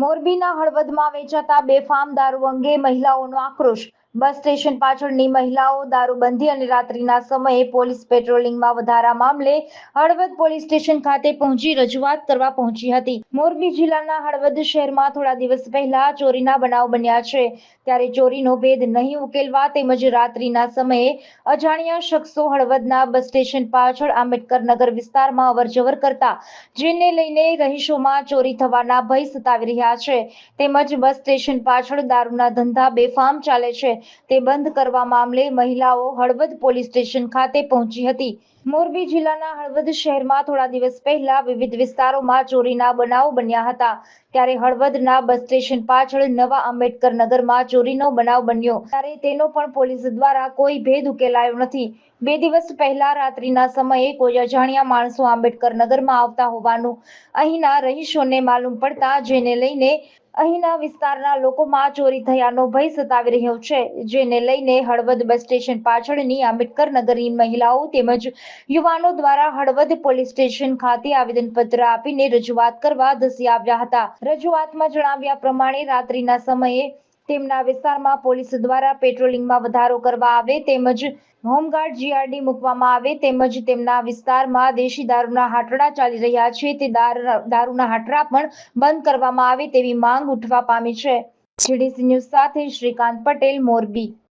મોરબીના હળવદમાં વેચાતા બેફામ દારૂ અંગે મહિલાઓનો આક્રોશ બસ સ્ટેશન પાછળની મહિલાઓ દારૂબંધી અને રાત્રિના સમયે પોલીસ પેટ્રોલિંગમાં વધારા મામલે હળવદ પોલીસ સ્ટેશન ખાતે પહોંચી રજૂઆત કરવા પહોંચી હતી. મોરબી જિલ્લાના હળવદ શહેરમાં થોડા દિવસ પહેલા ચોરીના બનાવ બન્યા છે. ત્યારે ચોરીનો ભેદ નહીં ઉકેલવા તેમજ રાત્રિના સમયે અજાણ્યા શખ્સો હળવદના બસ સ્ટેશન પાછળ આંબેડકર નગર વિસ્તારમાં અવરજવર કરતા, જેને લઈને રહીશોમાં ચોરી થવાના ભય સતાવી રહ્યા છે. તેમજ બસ સ્ટેશન પાછળ દારૂના ધંધા બેફામ ચાલે છે. તે બંધ કરવા મામલે મહિલાઓ હળવદ પોલીસ સ્ટેશન ખાતે પહોંચી હતી. મોરબી જિલ્લાના હળવદ શહેરમાં થોડા દિવસ પહેલા વિવિધ વિસ્તારોમાં ચોરીના બનાવો બન્યા હતા. ત્યારે હળવદના બસ સ્ટેશન પાછળ નવા આંબેડકર નગરમાં ચોરીનો બનાવ બન્યો. ત્યારે તેનો પણ પોલીસ દ્વારા કોઈ ભેદ ઉકેલાયો નથી. બે દિવસ પહેલા રાત્રિના સમયે કોઈ અજાણ્યા માણસો આંબેડકર નગરમાં આવતા હોવાનું અહીંના રહીશોને માલુમ પડતા જેને લઈને અહીંના વિસ્તારના લોકોમાં ચોરી થયાનો ભય સતાવી રહ્યો છે, જેને લઈને હળવદ બસ સ્ટેશન પાછળની આંબેડકર નગરની મહિલાઓ તેમજ યુવાનો દ્વારા હળવદ પોલીસ સ્ટેશન ખાતે આવેદનપત્ર આપીને રજૂઆત કરવા ધસી આવ્યા હતા. રજૂઆતમાં જણાવ્યા પ્રમાણે રાત્રિના સમયે તેમના વિસ્તારમાં પોલીસ દ્વારા પેટ્રોલિંગમાં વધારો કરવા આવે તેમજ હોમગાર્ડ જીઆરડી મૂકવામાં આવે તેમજ તેમના વિસ્તારમાં દેશી દારૂના હાટડા ચાલી રહ્યા છે. તે દાર- દારૂના હાટડા પણ બંધ કરવામાં આવે તેવી માંગ ઉઠવા પામી છે. જીડીસી ન્યૂઝ સાથે શ્રીકાંત પટેલ, મોરબી.